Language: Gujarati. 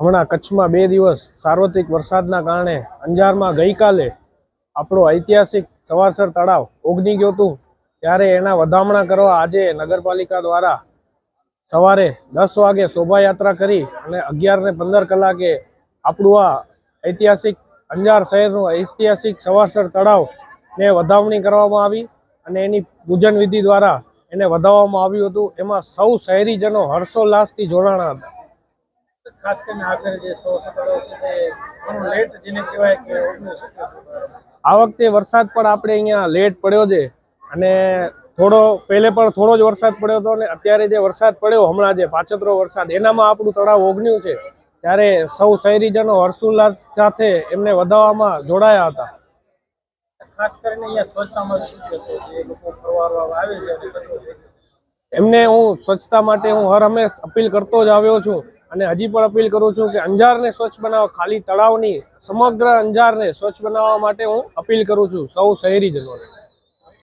હમણાં કચ્છમાં બે દિવસ સાર્વત્રિક વરસાદના કારણે અંજારમાં ગઈકાલે આપણો ઐતિહાસિક સવારસર તળાવ ઓગની ગયું હતું. ત્યારે એના વધામણા કરવા આજે નગરપાલિકા દ્વારા સવારે દસ વાગે શોભાયાત્રા કરી અને અગિયાર ને પંદર કલાકે આપણું આ ઐતિહાસિક અંજાર શહેરનું ઐતિહાસિક સવારસર તળાવને વધામણી કરવામાં આવી અને એની પૂજન વિધિ દ્વારા એને વધાવવામાં આવ્યું હતું. એમાં સૌ શહેરીજનો હર્ષોલ્લાસથી જોડાણા હતા. ખાસ કરીને જે છે તે ઘણું લેટ જેને કહેવાય કે આ વખતે વરસાદ પણ આપણે અહીંયા લેટ પડ્યો છે. અને થોડો પહેલે પણ થોડો જ વરસાદ પડ્યો હતો અને અત્યારે જે વરસાદ પડ્યો હમણાં જે પાછતરો વરસાદ એનામાં આપણું તળાવ ઓગન્યું છે. ત્યારે સૌ શહેરીજનો હર્ષોલ્લાસ સાથે એમને વધાવવામાં જોડાયા હતા. ખાસ કરીને અહીંયા સ્વચ્છતામાં શું કહેશો જે લોકો ફરવા આવે છે. એમને હું સ્વચ્છતા માટે હું હર હંમેશ અપીલ કરતો જ આવ્યો છું અને હજી પણ અપીલ કરું છું કે અંજારને સ્વચ્છ બનાવો ખાલી તળાવની સમગ્ર અંજારને સ્વચ્છ બનાવવા માટે હું અપીલ કરું છું સૌ શહેરીજનોને